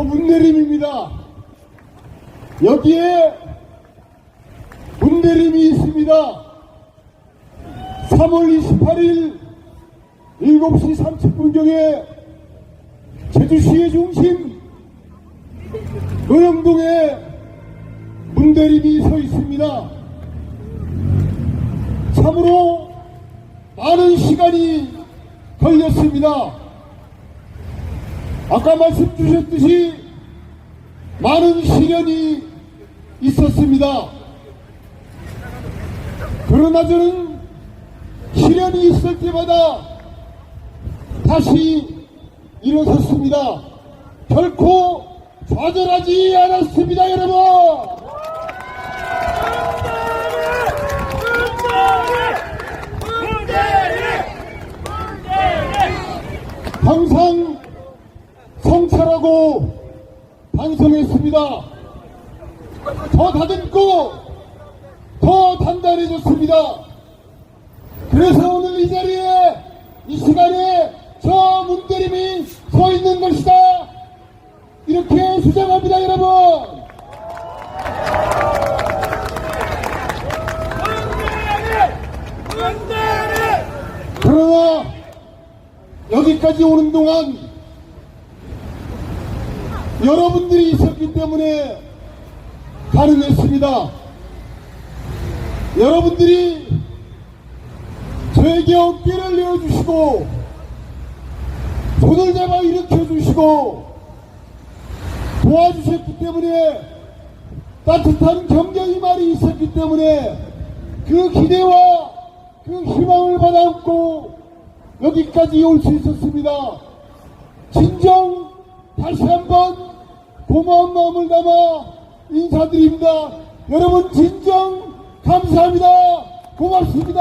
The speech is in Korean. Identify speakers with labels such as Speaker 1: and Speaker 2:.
Speaker 1: 저 문내림입니다. 여기에 문내림이 있습니다. 3월 28일 7시 30분경에 제주시의 중심 의령동에 문대림이 서 있습니다. 참으로 많은 시간이 걸렸습니다. 아까 말씀 주셨듯이 많은 시련이 있었습니다. 그러나 저는 시련이 있을 때마다 다시 일어섰습니다. 결코 좌절하지 않았습니다, 여러분! 항상 성찰하고 반성했습니다. 더 다듬고 더 단단해졌습니다. 그래서 오늘 이 자리에 이 시간에 저 문대림이 서 있는 것이다. 이렇게 주장합니다, 여러분. 그러나 여기까지 오는 동안 여러분들이 있었기 때문에 가능했습니다. 여러분들이 저에게 어깨를 내어주시고 손을 잡아 일으켜주시고 도와주셨기 때문에 따뜻한 격려의 말이 있었기 때문에 그 기대와 그 희망을 받아안고 여기까지 올 수 있었습니다. 진정 다시 한번 고마운 마음을 담아 인사드립니다. 여러분 진정 감사합니다. 고맙습니다.